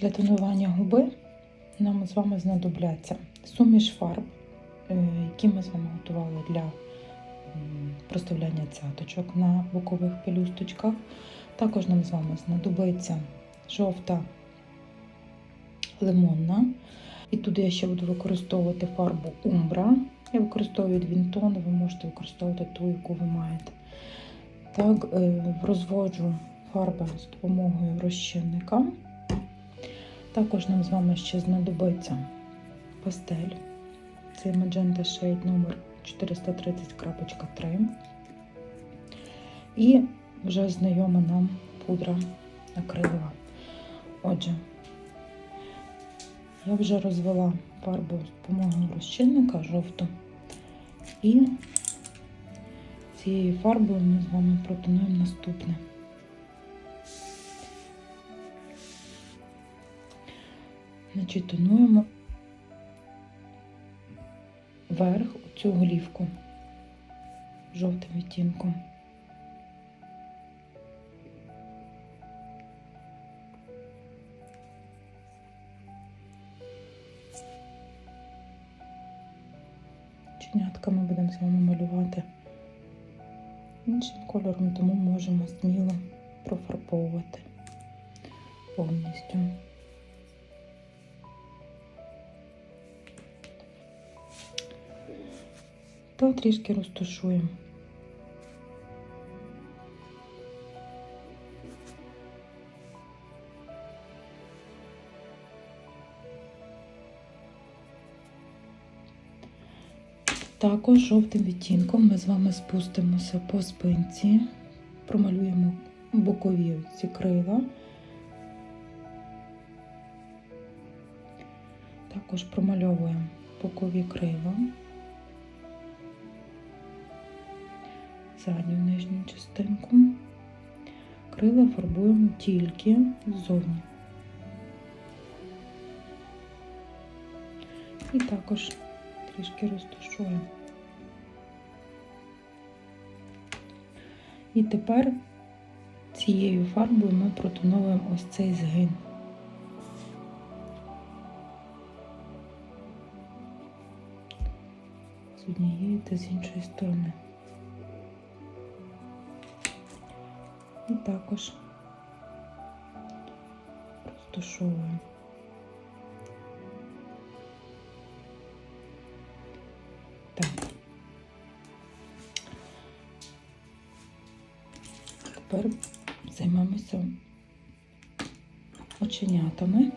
Для тонування губи нам з вами знадобляться суміш фарб, е, які ми з вами готували для проставляння цяточок на бокових пелюсточках. Також нам з вами знадобиться жовта лимонна. І туди я ще буду використовувати фарбу Umbra. Я використовую Двінтон, ви можете використовувати ту, яку ви маєте. Так, е, розводжу фарби з допомогою розчинника. Також нам з вами ще знадобиться пастель. Це Magenta Shade номер 430.3. І вже знайома нам пудра акрилова. Отже, я вже розвела фарбу з допомогою розчинника жовту. І цією фарбою ми з вами протонуємо наступне. Значить, тонуємо вверх цю голівку жовтим відтінком. Чинятка ми будемо з вами малювати іншим кольором, тому можемо сміло профарбовувати повністю. Та трішки розташуємо. Також жовтим відтінком ми з вами спустимося по спинці, промалюємо бокові ці крила. Також промальовуємо бокові крила, задню нижню частинку. Крила фарбуємо тільки ззовні. І також трішки розташуємо. І тепер цією фарбою ми протоновуємо ось цей згин. З однієї та з іншої сторони. І також розташовуємо. Так. Тепер займемося оченятами.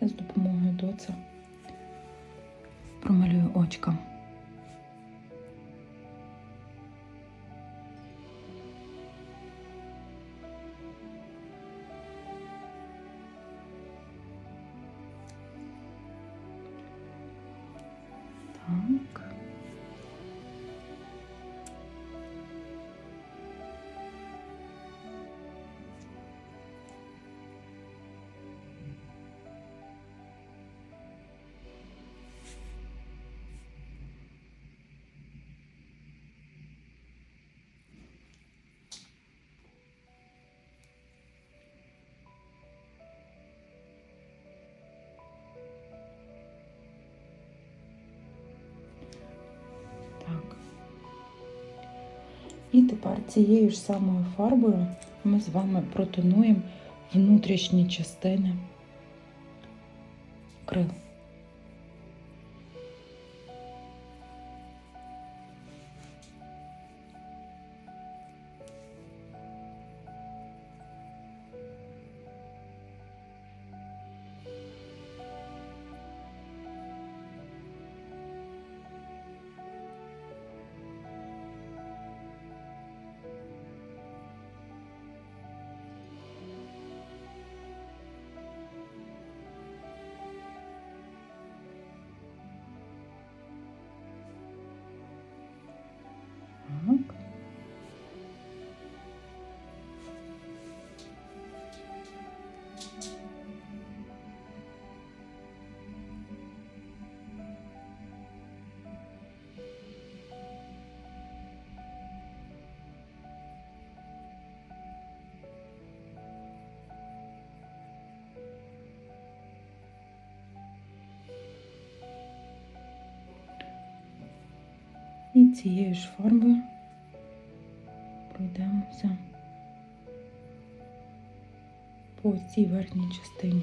Я з допомогою доца промалюю очка. І тепер цією ж самою фарбою ми з вами протонуємо внутрішні частини крил. І цією ж фарбою пройдемося по цій верхній частині.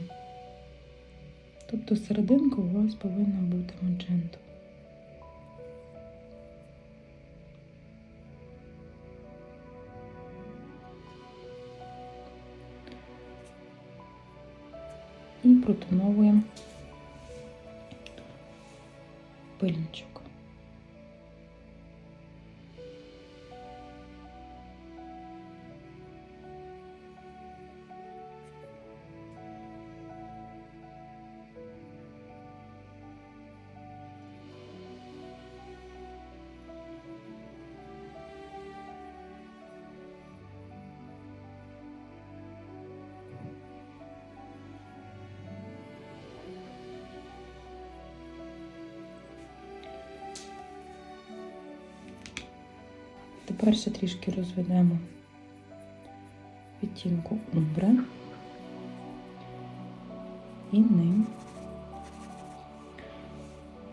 Тобто серединка у вас повинна бути маджентом. І протоновуємо пильничок. Тепер ще трішки розведемо відтінку умбре і ним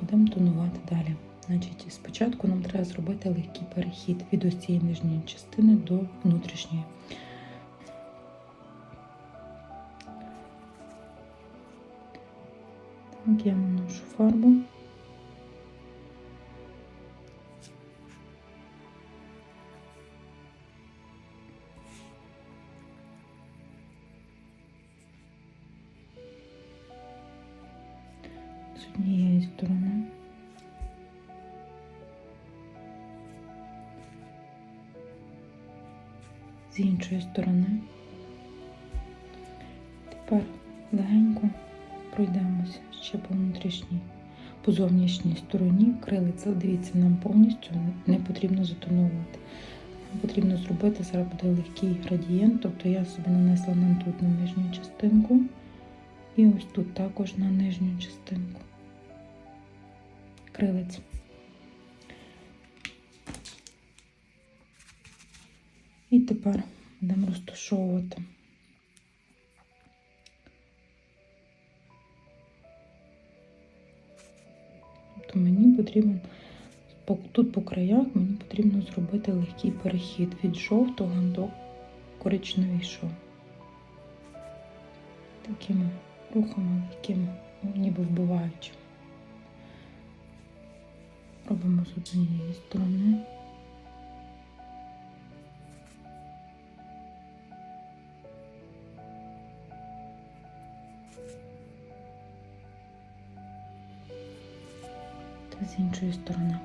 будемо тонувати далі. Значить, спочатку нам треба зробити легкий перехід від ось цієї нижньої частини до внутрішньої. Так, я наношу фарбу. З іншої сторони. Тепер легенько пройдемося ще по внутрішній, по зовнішній стороні. Крилиця, дивіться, нам повністю не потрібно затонувати. Нам потрібно зробити, зараз буде легкий градієнт, тобто я собі нанесла нам тут на нижню частинку. І ось тут також на нижню частинку крилець. І тепер будемо розташовувати. Тобто мені потрібен, тут по краях мені потрібно зробити легкий перехід від жовтого до коричневішого. Такими рухами легкими, ну, ніби вбиваючи. Робимо з однієї сторони. Іншої сторони.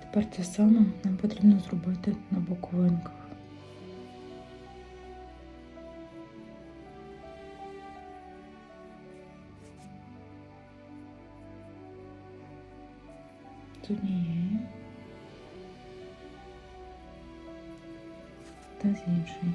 Тепер те саме нам потрібно зробити на боковинках. з однієї та з іншої.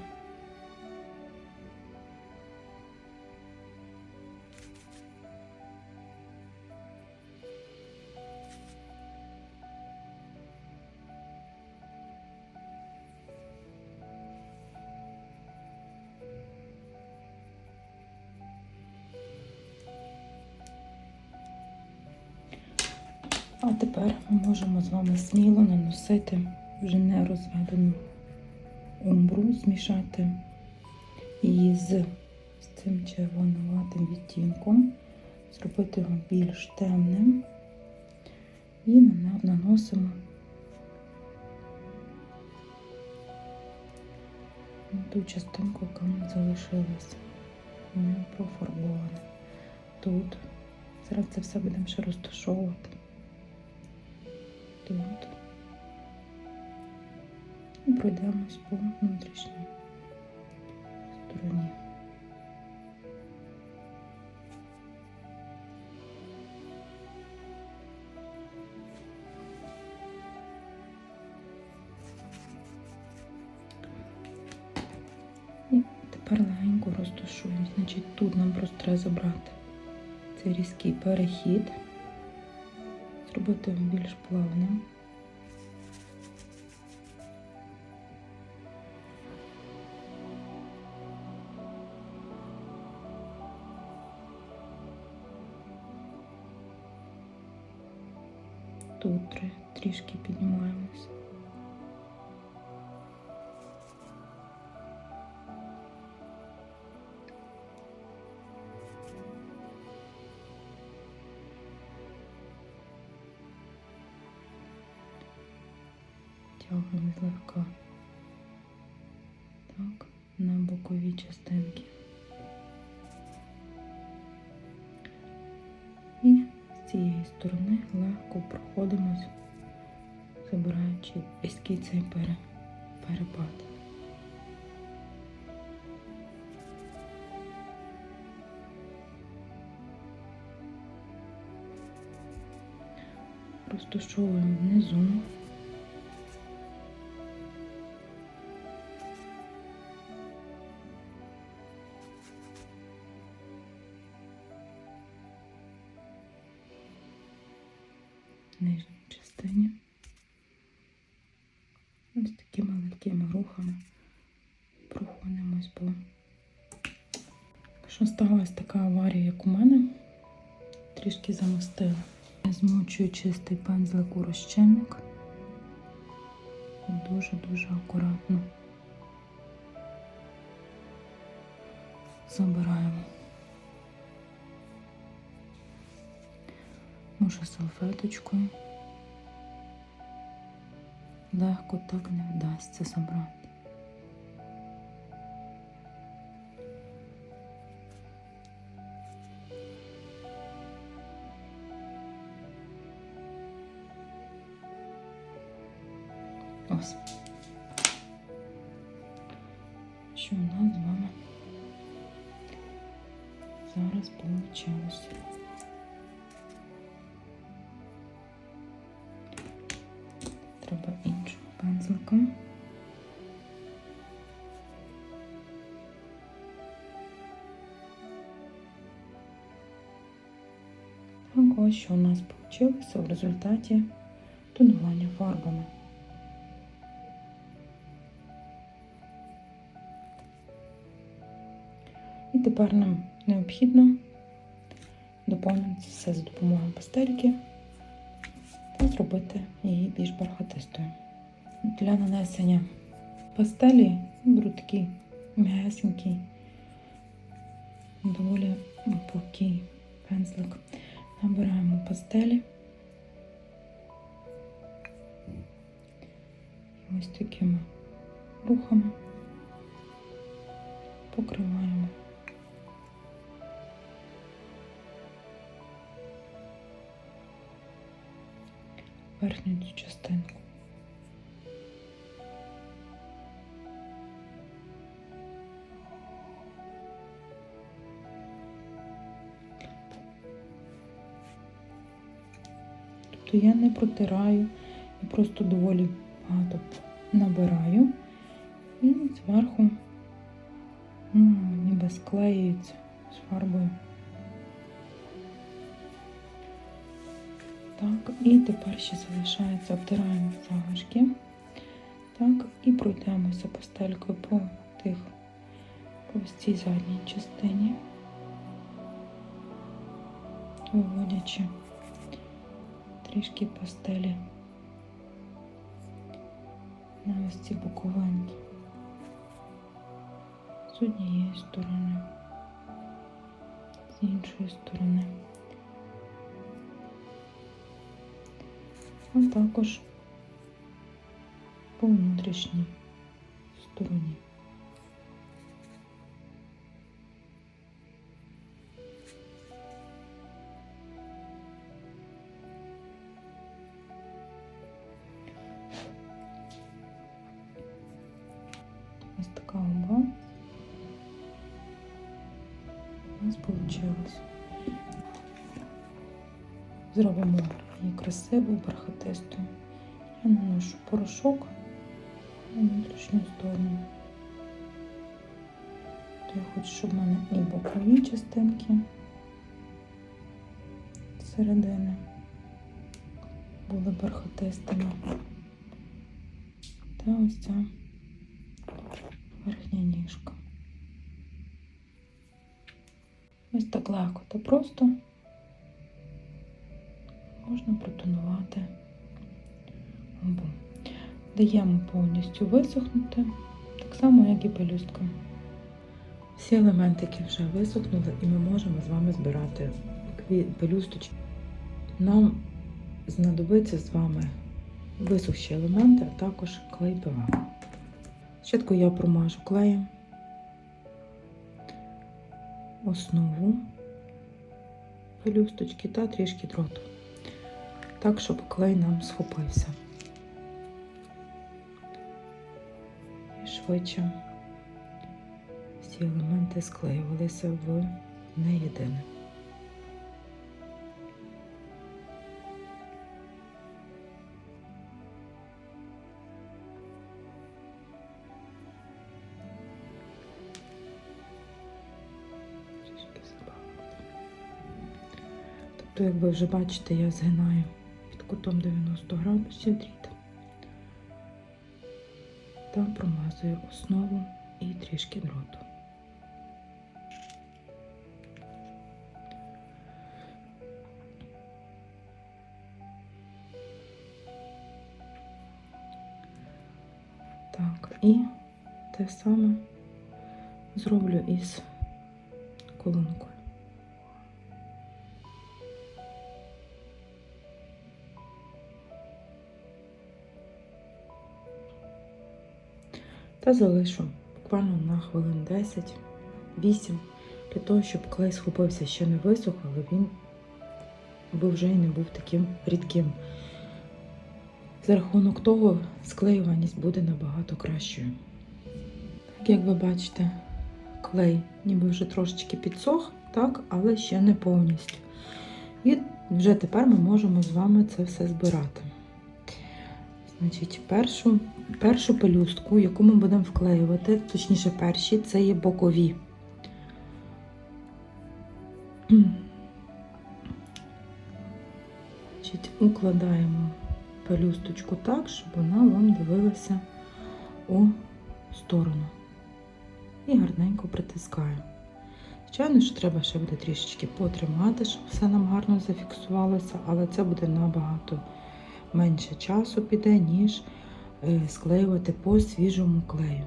А тепер ми можемо з вами сміло наносити вже не розведену умбру, змішати її з, з цим червонуватим відтінком, зробити його більш темним і наносимо ту частинку, яка нам залишилася, не профарбована. Тут. Зараз це все будемо ще розташовувати тут. І пройдемось по внутрішній стороні. І тепер легенько розташуємо. Значить, тут нам просто треба забрати цей різкий перехід зробити більш плавно. Тут три трішки піднімаємося. Тягуємо злегка. Так, на бокові частинки. І з цієї сторони легко проходимось, забираючи різкий цей перепад. Розташовуємо внизу. Замостила. Я змочую чистий пензлик у розчинник. Дуже-дуже акуратно забираємо. Може салфеточкою. Легко так не вдасться забрати. Що у нас з вами зараз вийшло? Треба іншим пензликом. Так, ось що у нас вийшло в результаті тонування фарбами. Тепер нам необхідно доповнити все за допомогою пастельки та зробити її більш бархатистою. Для нанесення пастелі беру такий м'ясенький, доволі пухкий пензлик. Набираємо пастелі. Ось такими рухами покриваємо. Верхню цю частинку. Тобто я не протираю, я просто доволі багато набираю і зверху ну, ніби склеюється з фарбою. Так, і тепер ще залишається, обтираємо залишки. Так, і пройдемося пастелькою по тих, по цій задній частині, виводячи трішки пастелі на ось ці боковинки з однієї сторони, з іншої сторони. А також по внутрішній стороні. Ось така оба у нас вийшло. Зробимо її красивою, бархатистою. Я наношу порошок на внутрішню сторону. То я хочу, щоб в мене і бокові частинки середини були бархатистими. Та ось ця верхня ніжка. Ось так легко та просто можна протонувати губу. Даємо повністю висохнути, так само, як і пелюстка. Всі елементики вже висохнули, і ми можемо з вами збирати пелюсточки. Нам знадобиться з вами висохші елементи, а також клей ПВА. Спочатку я промажу клеєм основу пелюсточки та трішки дроту. Так, щоб клей нам схопився. І швидше всі елементи склеювалися в не єдине. Тобто, як вже бачите, я згинаю кутом 90 градусів дріт та промазую основу і трішки дроту. Так, і те саме зроблю із колонкою. Та залишу буквально на хвилин 10-8 для того, щоб клей схопився ще не висох, але він би вже й не був таким рідким. За рахунок того склеюваність буде набагато кращою. Так, як ви бачите, клей ніби вже трошечки підсох, так, але ще не повністю. І вже тепер ми можемо з вами це все збирати. Значить, першу, першу пелюстку, яку ми будемо вклеювати, точніше, перші, це є бокові. Значить, укладаємо пелюсточку так, щоб вона вам дивилася у сторону. І гарненько притискаємо. Звичайно, що треба ще буде трішечки потримати, щоб все нам гарно зафіксувалося, але це буде набагато менше часу піде, ніж е, склеювати по свіжому клею.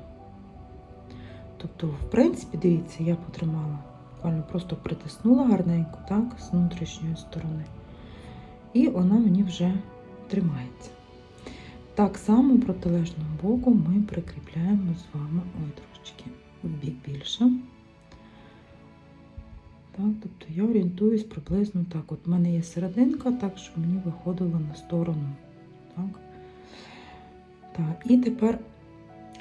Тобто, в принципі, дивіться, я потримала, буквально просто притиснула гарненько, так, з внутрішньої сторони. І вона мені вже тримається. Так само протилежного боку ми прикріпляємо з вами ой, трошечки в бік більше. Так, тобто я орієнтуюсь приблизно так. От в мене є серединка, так, щоб мені виходило на сторону. Так. Так, і тепер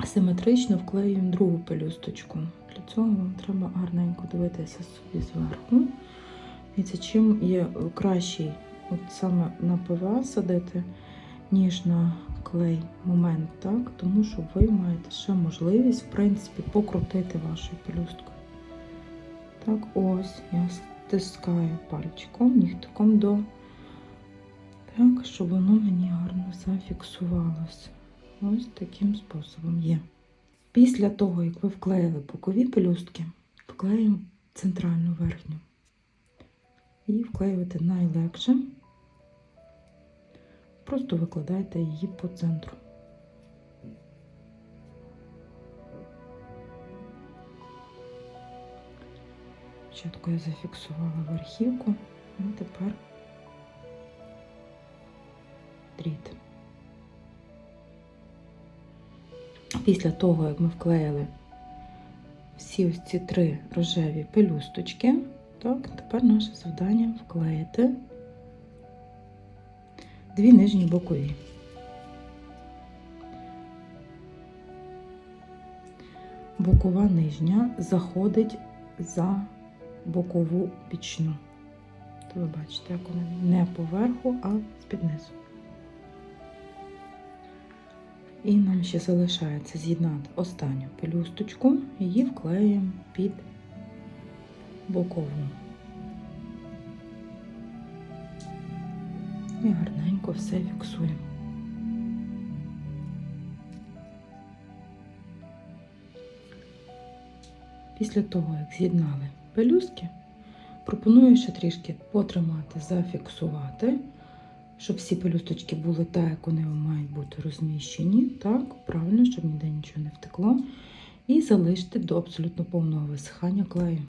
симетрично вклеюємо другу пелюсточку. Для цього вам треба гарненько дивитися собі зверху. І це чим є кращий от саме на ПВА садити, ніж на клей момент, так? тому що ви маєте ще можливість, в принципі, покрутити вашою пелюсткою. Так, ось я стискаю пальчиком, нігтиком до, так, щоб воно мені гарно зафіксувалося. Ось таким способом є. Після того, як ви вклеїли бокові пелюстки, вклеїмо центральну верхню. І вклеювати найлегше. Просто викладайте її по центру. Спочатку я зафіксувала верхівку, і тепер дріт. Після того, як ми вклеїли всі ось ці три рожеві пелюсточки, так, тепер наше завдання вклеїти дві нижні бокові. Бокова нижня заходить за бокову бічну. То ви бачите, як вона не поверху, а з-під низу. І нам ще залишається з'єднати останню пелюсточку, її вклеюємо під бокову. І гарненько все фіксуємо. Після того, як з'єднали пелюстки, пропоную ще трішки потримати, зафіксувати, щоб всі пелюсточки були так, як вони мають бути розміщені. Так, правильно, щоб ніде нічого не втекло. І залишити до абсолютно повного висихання клею.